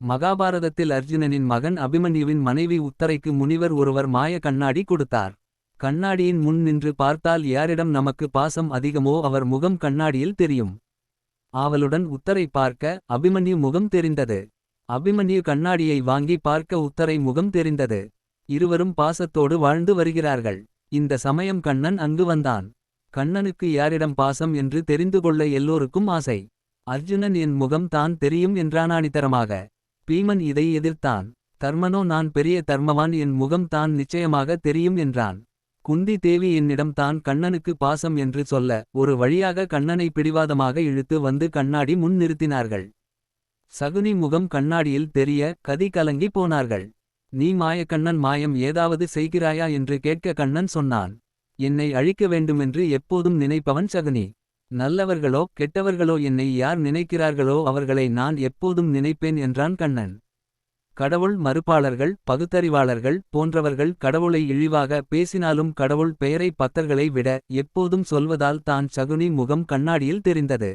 மகாபாரதத்தில் அர்ஜுனனின் மகன் அபிமன்யுவின் மனைவி உத்தரைக்கு முனிவர் ஒருவர் மாய கண்ணாடி கொடுத்தார். கண்ணாடியின் முன் நின்று பார்த்தால் யாரிடம் நமக்கு பாசம் அதிகமோ அவர் முகம் கண்ணாடியில் தெரியும். ஆவலுடன் உத்தரை பார்க்க அபிமன்யு முகம் தெரிந்தது. அபிமன்யு கண்ணாடியை வாங்கி பார்க்க உத்தரை முகம் தெரிந்தது. இருவரும் பாசத்தோடு வாழ்ந்து வருகிறார்கள். இந்த சமயம் கண்ணன் அங்கு வந்தான். கண்ணனுக்கு யாரிடம் பாசம் என்று தெரிந்து கொள்ள எல்லோருக்கும் ஆசை. அர்ஜுனன் என் முகம் தான் தெரியும் என்றானானித்தரமாக. பீமன் இதை எதிர்த்தான். தர்மனோ நான் பெரிய தர்மவான் என் முகம் தான் நிச்சயமாக தெரியும் என்றான். குந்தி தேவி என்னிடம் தான் கண்ணனுக்கு பாசம் என்று சொல்ல. ஒரு வழியாக கண்ணனை பிடிவாதமாக இழுத்து வந்து கண்ணாடி முன் நிறுத்தினார்கள். சகுனி முகம் கண்ணாடியில் தெரிய கதி கலங்கி போனார்கள். நீ மாயக்கண்ணன் மாயம் ஏதாவது செய்கிறாயா என்று கேட்க கண்ணன் சொன்னான். என்னை அழிக்க வேண்டுமென்று எப்போதும் நினைப்பவன் சகுனி. நல்லவர்களோ கெட்டவர்களோ என்னை யார் நினைக்கிறார்களோ அவர்களை நான் எப்போதும் நினைப்பேன் என்றான் கண்ணன். கடவுள் மறுப்பாளர்கள் பகுத்தறிவாளர்கள் போன்றவர்கள் கடவுளை இழிவாக பேசினாலும் கடவுள் பெயரை பத்தர்களை விட எப்போதும் சொல்வதால் தான் சகுனி முகம் கண்ணாடியில் தெரிந்தது.